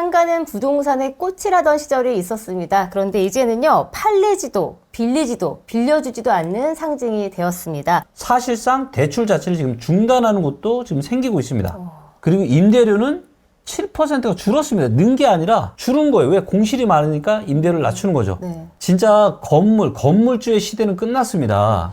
상가는 부동산의 꽃이라던 시절이 있었습니다. 그런데 이제는요, 팔리지도, 빌리지도, 빌려주지도 않는 상징이 되었습니다. 사실상 대출 자체를 지금 중단하는 곳도 지금 생기고 있습니다. 어. 그리고 임대료는 7%가 줄었습니다. 는 게 아니라 줄은 거예요. 왜? 공실이 많으니까 임대료를 낮추는 거죠. 네. 진짜 건물, 건물주의 시대는 끝났습니다.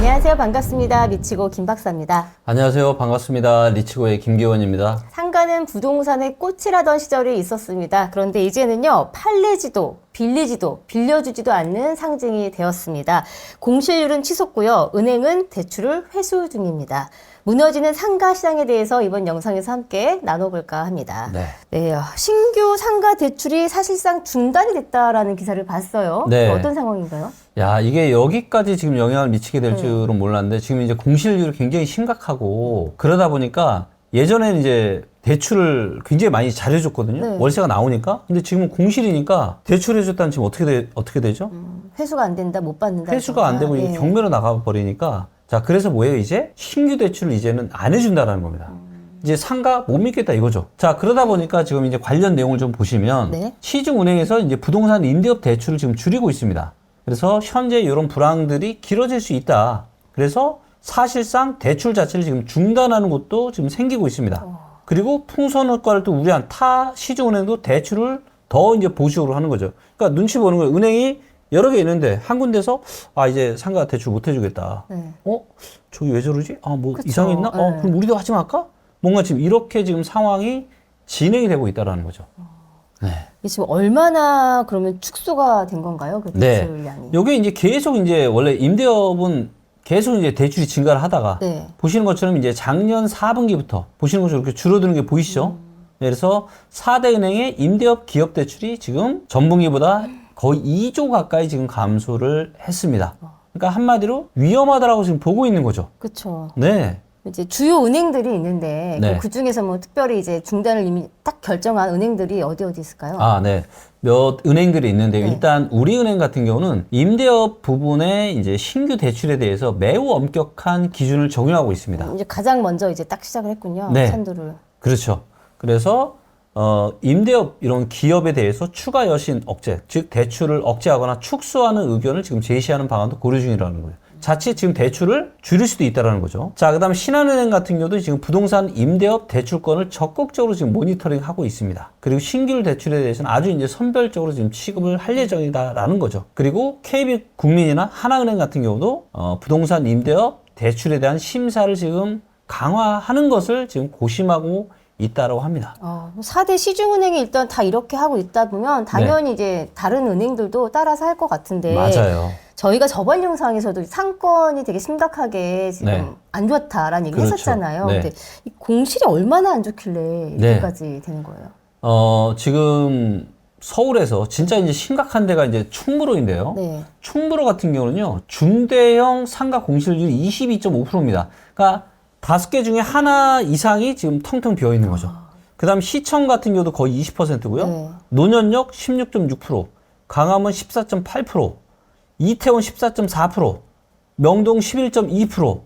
안녕하세요. 반갑습니다. 미치고 김 박사입니다. 안녕하세요. 반갑습니다. 리치고의 김기원입니다. 상가는 부동산의 꽃이라던 시절이 있었습니다. 그런데 이제는요, 팔리지도, 빌리지도, 빌려주지도 않는 상징이 되었습니다. 공실률은 치솟고요, 은행은 대출을 회수 중입니다. 무너지는 상가 시장에 대해서 이번 영상에서 함께 나눠볼까 합니다. 네. 네, 신규 상가 대출이 사실상 중단이 됐다라는 기사를 봤어요. 네. 어떤 상황인가요? 야, 이게 여기까지 지금 영향을 미치게 될 줄은 몰랐는데 지금 이제 공실률이 굉장히 심각하고 그러다 보니까 예전에는 이제 대출을 굉장히 많이 잘해줬거든요. 네. 월세가 나오니까. 근데 지금은 공실이니까 대출해줬다는 지금 어떻게 돼, 어떻게 되죠? 음, 회수가 안 된다, 못 받는다. 회수가 안 되면 이게 예. 경매로 나가버리니까 자 그래서 뭐예요 이제 신규 대출을 이제는 안 해준다라는 겁니다. 이제 상가 못 믿겠다 이거죠. 자 그러다 보니까 지금 이제 관련 내용을 좀 보시면 네. 시중은행에서 이제 부동산 임대업 대출을 지금 줄이고 있습니다. 그래서 현재 이런 불황들이 길어질 수 있다. 그래서 사실상 대출 자체를 지금 중단하는 곳도 지금 생기고 있습니다. 그리고 풍선 효과를 또 우려한 타 시중은행도 대출을 더 이제 보수적으로 하는 거죠. 그러니까 눈치 보는 거예요. 은행이 여러 개 있는데 한 군데서 아 이제 상가 대출 못 해주겠다. 네. 어 저기 왜 저러지? 아뭐 그쵸. 이상이 있나? 어 네. 그럼 우리도 하지 말까? 뭔가 지금 이렇게 지금 상황이 진행이 되고 있다라는 거죠. 네. 이게 지금 얼마나 그러면 축소가 된 건가요? 그 네. 대출량이. 요게 이제 계속 이제 원래 임대업은 계속 이제 대출이 증가를 하다가 네. 보시는 것처럼 이제 작년 4분기부터 보시는 것처럼 이렇게 줄어드는 게 보이시죠? 네, 그래서 4대 은행의 임대업 기업 대출이 지금 전분기보다 거의 2조 가까이 지금 감소를 했습니다. 그러니까 한마디로 위험하다라고 지금 보고 있는 거죠. 그렇죠. 네. 이제 주요 은행들이 있는데 네. 그 중에서 뭐 특별히 이제 중단을 이미 딱 결정한 은행들이 어디 어디 있을까요? 아, 네. 몇 은행들이 있는데 네. 일단 우리은행 같은 경우는 임대업 부분의 이제 신규 대출에 대해서 매우 엄격한 기준을 적용하고 있습니다. 이제 가장 먼저 이제 딱 시작을 했군요. 네. 선두를. 그렇죠. 그래서 어, 임대업 이런 기업에 대해서 추가 여신 억제, 즉 대출을 억제하거나 축소하는 의견을 지금 제시하는 방안도 고려 중이라는 거예요. 자칫 지금 대출을 줄일 수도 있다라는 거죠. 자, 그 다음 신한은행 같은 경우도 지금 부동산 임대업 대출권을 적극적으로 지금 모니터링 하고 있습니다. 그리고 신규 대출에 대해서는 아주 이제 선별적으로 지금 취급을 할 예정이다라는 거죠. 그리고 KB 국민이나 하나은행 같은 경우도 어, 부동산 임대업 대출에 대한 심사를 지금 강화하는 것을 지금 고심하고 있다라고 합니다. 어, 4대 시중은행이 일단 다 이렇게 하고 있다 보면 당연히 이제 다른 은행들도 따라서 할 것 같은데 네. 맞아요. 저희가 저번 영상에서도 상권이 되게 심각하게 지금 네. 안 좋다라는 얘기 그렇죠. 했었잖아요. 네. 근데 이 공실이 얼마나 안 좋길래 이렇게까지 되는 거예요? 어, 지금 서울에서 진짜 이제 심각한 데가 이제 충무로인데요. 네. 충무로 같은 경우는요, 중대형 상가 공실률이 22.5%입니다. 그러니까 다섯 개 중에 하나 이상이 지금 텅텅 비어 있는 거죠. 그 다음 시청 같은 경우도 거의 20%고요. 네. 노년역 16.6%, 강화문 14.8%, 이태원 14.4%, 명동 11.2%.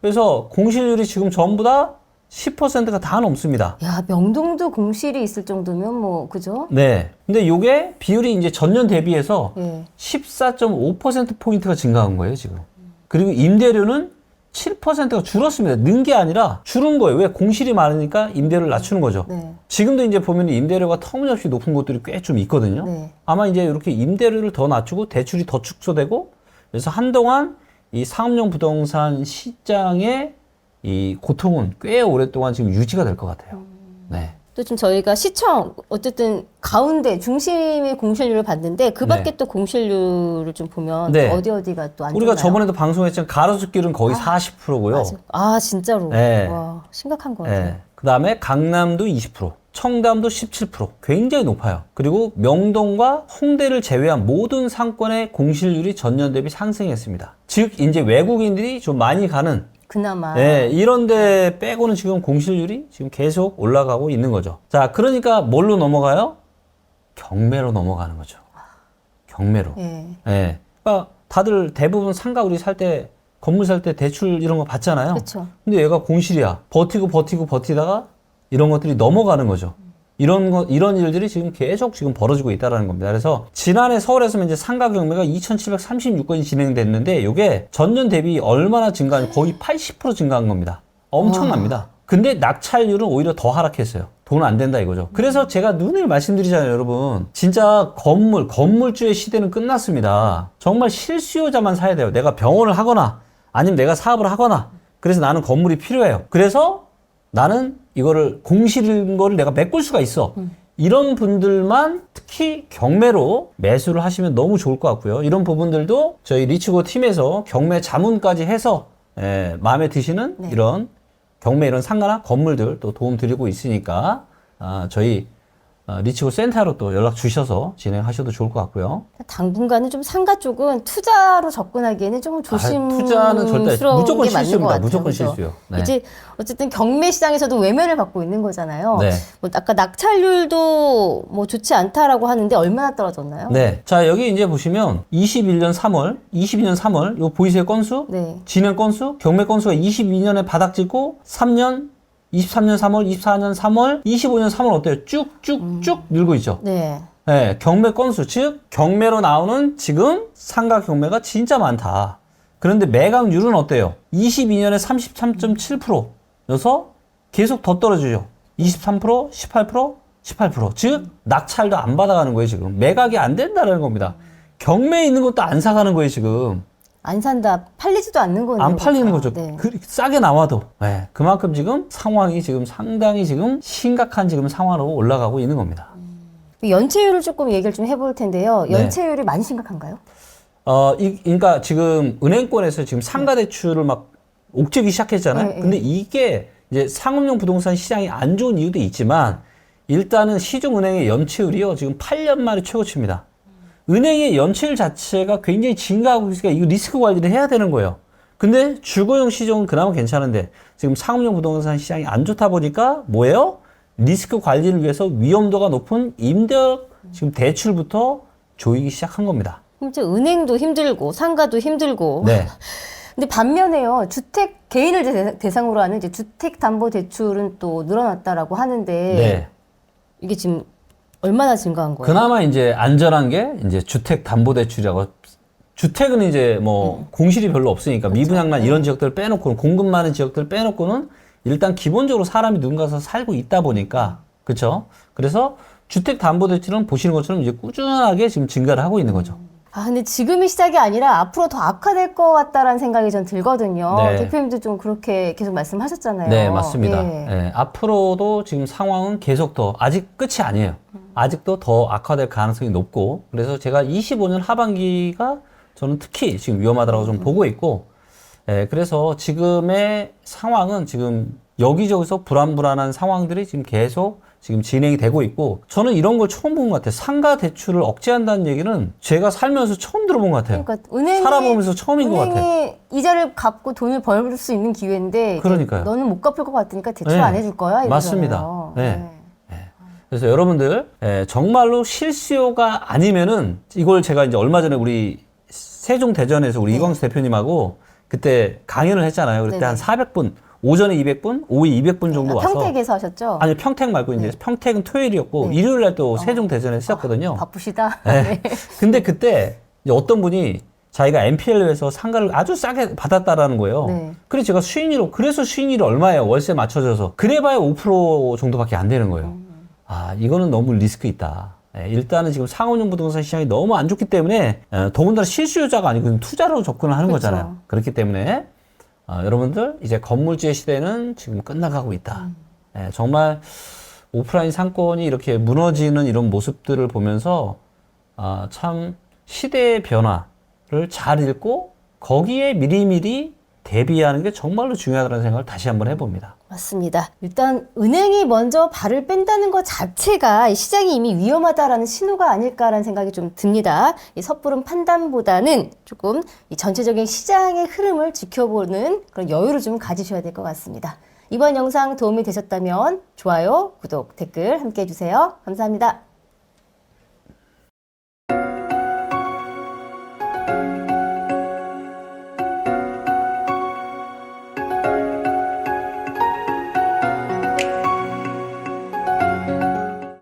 그래서 공실률이 지금 전부 다 10%가 다 넘습니다. 야 명동도 공실이 있을 정도면 뭐 그죠? 네. 근데 요게 비율이 이제 전년 대비해서 예. 14.5%포인트가 증가한 거예요, 지금. 그리고 임대료는 7%가 줄었습니다. 는 게 아니라 줄은 거예요. 왜? 공실이 많으니까 임대료를 낮추는 거죠. 네. 지금도 이제 보면 임대료가 터무니없이 높은 곳들이 꽤 좀 있거든요. 네. 아마 이제 이렇게 임대료를 더 낮추고 대출이 더 축소되고 그래서 한동안 이 상업용 부동산 시장의 이 고통은 꽤 오랫동안 지금 유지가 될 것 같아요. 네. 또 지금 저희가 시청 어쨌든 가운데 중심의 공실률을 봤는데 그 밖에 네. 또 공실률을 좀 보면 네. 또 어디 어디가 또 안 좋나요? 우리가 저번에도 방송했지만 가로수길은 거의 40%고요. 맞아. 아 진짜로 네. 와 심각한 것 같아요. 네. 그 다음에 강남도 20%, 청담도 17%. 굉장히 높아요. 그리고 명동과 홍대를 제외한 모든 상권의 공실률이 전년 대비 상승했습니다. 즉, 이제 외국인들이 좀 많이 가는, 그나마 네, 이런데 빼고는 지금 공실률이 지금 계속 올라가고 있는 거죠. 자, 그러니까 뭘로 넘어가요? 경매로 넘어가는 거죠. 경매로. 예. 예. 그러니까 다들 대부분 상가 우리 살 때 건물 살 때 대출 이런 거 받잖아요. 그렇죠. 근데 얘가 공실이야. 버티고 버티고 버티다가 이런 것들이 넘어가는 거죠. 이런 거 이런 일들이 지금 계속 지금 벌어지고 있다라는 겁니다. 그래서 지난해 서울에서는 이제 상가 경매가 2,736건이 진행됐는데 이게 전년 대비 얼마나 증가한 거의 80% 증가한 겁니다. 엄청납니다. 근데 낙찰률은 오히려 더 하락했어요. 돈 안 된다 이거죠. 그래서 제가 눈을 말씀드리잖아요, 여러분. 진짜 건물, 건물주의 시대는 끝났습니다. 정말 실수요자만 사야 돼요. 내가 병원을 하거나 아니면 내가 사업을 하거나 그래서 나는 건물이 필요해요. 그래서 나는 이거를 공실인 거를 내가 메꿀 수가 있어. 이런 분들만 특히 경매로 매수를 하시면 너무 좋을 것 같고요. 이런 부분들도 저희 리치고 팀에서 경매 자문까지 해서 예, 마음에 드시는 네. 이런 경매 이런 상가나 건물들 또 도움 드리고 있으니까 아, 저희 아, 리치고 센터로 또 연락 주셔서 진행하셔도 좋을 것 같고요. 당분간은 좀 상가 쪽은 투자로 접근하기에는 조금 아, 조심스러운 투자는 절대 무조건 게 맞는 것 실수입니다. 같아요. 무조건? 실수요. 네. 이제 어쨌든 경매 시장에서도 외면을 받고 있는 거잖아요. 네. 뭐 아까 낙찰률도 뭐 좋지 않다라고 하는데 얼마나 떨어졌나요? 네. 자, 여기 이제 보시면 21년 3월, 22년 3월, 요 보이세요 건수? 네. 진행 건수, 경매 건수가 22년에 바닥 찍고 3년, 23년 3월, 24년 3월, 25년 3월 어때요? 쭉쭉쭉 늘고 있죠. 네. 네, 경매 건수, 즉 경매로 나오는 지금 상가 경매가 진짜 많다. 그런데 매각률은 어때요? 22년에 33.7%여서 계속 더 떨어지죠. 23%, 18%, 18%. 즉 낙찰도 안 받아가는 거예요 지금. 매각이 안 된다는 겁니다. 경매에 있는 것도 안 사가는 거예요 지금. 안 산다. 팔리지도 않는 거네요. 안 팔리는 거죠. 네. 그, 싸게 나와도. 네, 그만큼 지금 상황이 지금 상당히 지금 심각한 지금 상황으로 올라가고 있는 겁니다. 그 연체율을 조금 얘기를 좀 해볼 텐데요. 네. 연체율이 많이 심각한가요? 어, 이, 그러니까 지금 은행권에서 지금 상가 대출을 막 옥죄기 시작했잖아요. 네, 네. 근데 이게 이제 상업용 부동산 시장이 안 좋은 이유도 있지만 일단은 시중은행의 연체율이요. 지금 8년 만에 최고치입니다. 은행의 연체율 자체가 굉장히 증가하고 있으니까 이거 리스크 관리를 해야 되는 거예요. 근데 주거용 시장은 그나마 괜찮은데 지금 상업용 부동산 시장이 안 좋다 보니까 뭐예요? 리스크 관리를 위해서 위험도가 높은 임대업 지금 대출부터 조이기 시작한 겁니다. 이제 은행도 힘들고 상가도 힘들고. 네. 근데 반면에요. 주택 개인을 대- 대상으로 하는 이제 주택 담보 대출은 또 늘어났다라고 하는데 네. 이게 지금 얼마나 증가한 거예요? 그나마 이제 안전한 게 이제 주택 담보 대출이라고 주택은 이제 뭐 공실이 별로 없으니까 미분양만 이런 지역들을 빼놓고는 공급 많은 지역들을 빼놓고는 일단 기본적으로 사람이 누군가서 살고 있다 보니까 그렇죠. 그래서 주택 담보 대출은 보시는 것처럼 이제 꾸준하게 지금 증가를 하고 있는 거죠. 아, 근데 지금이 시작이 아니라 앞으로 더 악화될 것 같다라는 생각이 전 들거든요. 네. 대표님도 좀 그렇게 계속 말씀하셨잖아요. 네, 맞습니다. 예. 예, 앞으로도 지금 상황은 계속 더 아직 끝이 아니에요. 아직도 더 악화될 가능성이 높고 그래서 제가 25년 하반기가 저는 특히 지금 위험하다고 좀 보고 있고 예, 그래서 지금의 상황은 지금 여기저기서 불안불안한 상황들이 지금 계속 지금 진행이 되고 있고 저는 이런 걸 처음 본 것 같아요. 상가 대출을 억제한다는 얘기는 제가 살면서 처음 들어본 것 같아요. 그러니까 은행이 살아보면서 처음인 것 같아요. 이자를 갚고 돈을 벌 수 있는 기회인데 그러니까요. 너는 못 갚을 것 같으니까 대출 네. 안 해줄 거야. 맞습니다. 네. 그래서 여러분들 예, 정말로 실수요가 아니면은 이걸 제가 이제 얼마 전에 우리 세종 대전에서 우리 이광수 대표님하고 그때 강연을 했잖아요. 그때 네네. 한 400분 오전에 200분, 오후에 200분 정도 아, 와서 평택에서 하셨죠? 아니 평택 말고 이제 평택은 토요일이었고 네. 일요일 날 또 세종 대전에 했었거든요. 바쁘시다. 네. 근데 그때 이제 어떤 분이 자기가 MPL에서 상가를 아주 싸게 받았다라는 거예요. 네. 그래서 제가 수익률로 그래서 수익률이 얼마예요? 월세 맞춰줘서 그래봐야 5% 정도밖에 안 되는 거예요. 아 이거는 너무 리스크 있다. 예, 일단은 지금 상업용 부동산 시장이 너무 안 좋기 때문에 예, 더군다나 실수요자가 아니고 투자로 접근을 하는 그렇죠. 거잖아요. 그렇기 때문에 아, 여러분들 이제 건물주의 시대는 지금 끝나가고 있다. 예, 정말 오프라인 상권이 이렇게 무너지는 이런 모습들을 보면서 아, 참 시대의 변화를 잘 읽고 거기에 미리미리 대비하는 게 정말로 중요하다는 생각을 다시 한번 해봅니다. 맞습니다. 일단 은행이 먼저 발을 뺀다는 것 자체가 이 시장이 이미 위험하다라는 신호가 아닐까라는 생각이 좀 듭니다. 이 섣부른 판단보다는 조금 이 전체적인 시장의 흐름을 지켜보는 그런 여유를 좀 가지셔야 될 것 같습니다. 이번 영상 도움이 되셨다면 좋아요, 구독, 댓글 함께 해주세요. 감사합니다.